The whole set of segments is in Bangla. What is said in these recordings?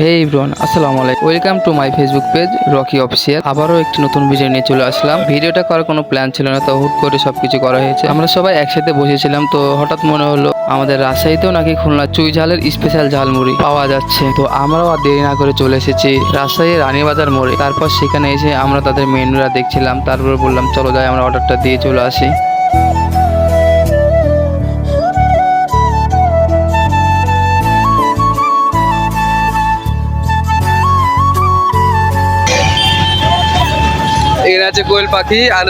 হে ইব্রন আসসালামু আলাইকুম welcome to my Facebook page Rocky official আবারও একটি নতুন ভিডিও নিয়ে চলে আসলাম। ভিডিওটা করার কোনো প্ল্যান ছিল না, তো হুট করে সবকিছু করা হয়েছে। আমরা সবাই একসাথে বসেছিলাম, তো হঠাৎ মনে হলো আমাদের রাজশাহীতেও নাকি খুলনা চুই ঝালের স্পেশাল ঝালমুড়ি পাওয়া যাচ্ছে। তো আমরাও আর দেরি না করে চলে এসেছি রাজশাহীর রানীবাজার মোড়ে। তারপর সেখানে এসে আমরা তাদের মেনুরা দেখছিলাম, তারপর বললাম, চলো যাই, আমরা অর্ডারটা দিয়ে চলে আসি। আছে কোয়েল পাখি আর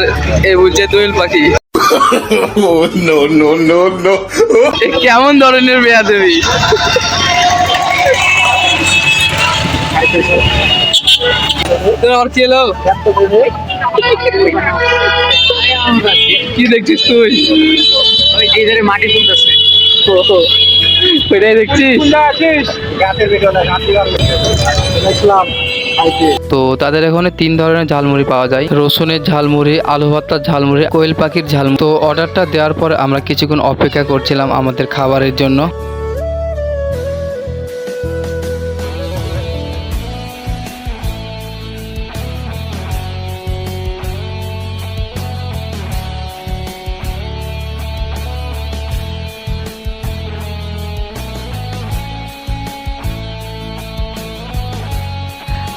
এই বলছে দোয়েল পাখি। Oh no no no no! এ কেমন ধরনের বেয়া দেবী কি এলো? কি দেখছিস তুই? এদের মাটি তুলতেছে। ওইটাই দেখছিস? গাছের দেখলাম তো তাদের এখানে তিন ধরনের ঝালমুড়ি পাওয়া যায়। রসুনের ঝালমুড়ি, আলু ভাতার ঝালমুড়ি, কোয়েল পাখির ঝালমুড়ি। তো অর্ডারটা দেওয়ার পর আমরা কিছুক্ষণ অপেক্ষা করছিলাম আমাদের খাবারের জন্য।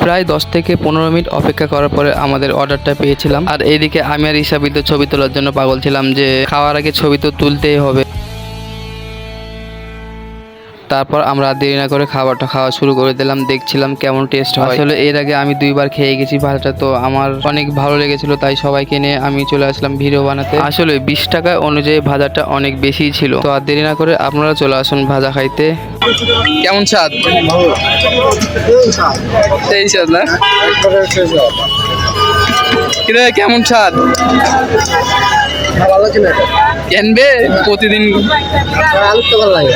প্রায় দশ থেকে পনেরো মিনিট অপেক্ষা করার পরে আমাদের অর্ডারটা পেয়েছিলাম। আর এইদিকে আমি আর ইসাবিদ ছবি তোলার জন্য পাগল ছিলাম যে, খাওয়ার আগে ছবি তো তুলতেই হবে। তারপর আমরা দেরি না করে খাবারটা খাওয়া শুরু করে দিলাম দেখছিলাম কেমন টেস্ট হয়। আসলে এর আগে আমি দুইবার খেয়ে গেছি ভাজাটা তো আমার অনেক ভালো লেগেছিল তাই সবাইকে নিয়ে আমি চলে আসলাম ভিডিও বানাতে। আসলে বিশ টাকা অনুযায়ী ভাজাটা অনেক বেশি ছিল। তো আর দেরি না করে আপনারা চলে আসুন ভাজা খাইতে। কেমন স্বাদ? সেই স্বাদ না? কেমন স্বাদ? কেনবে? প্রতিদিন আলু তো ভালো লাগে।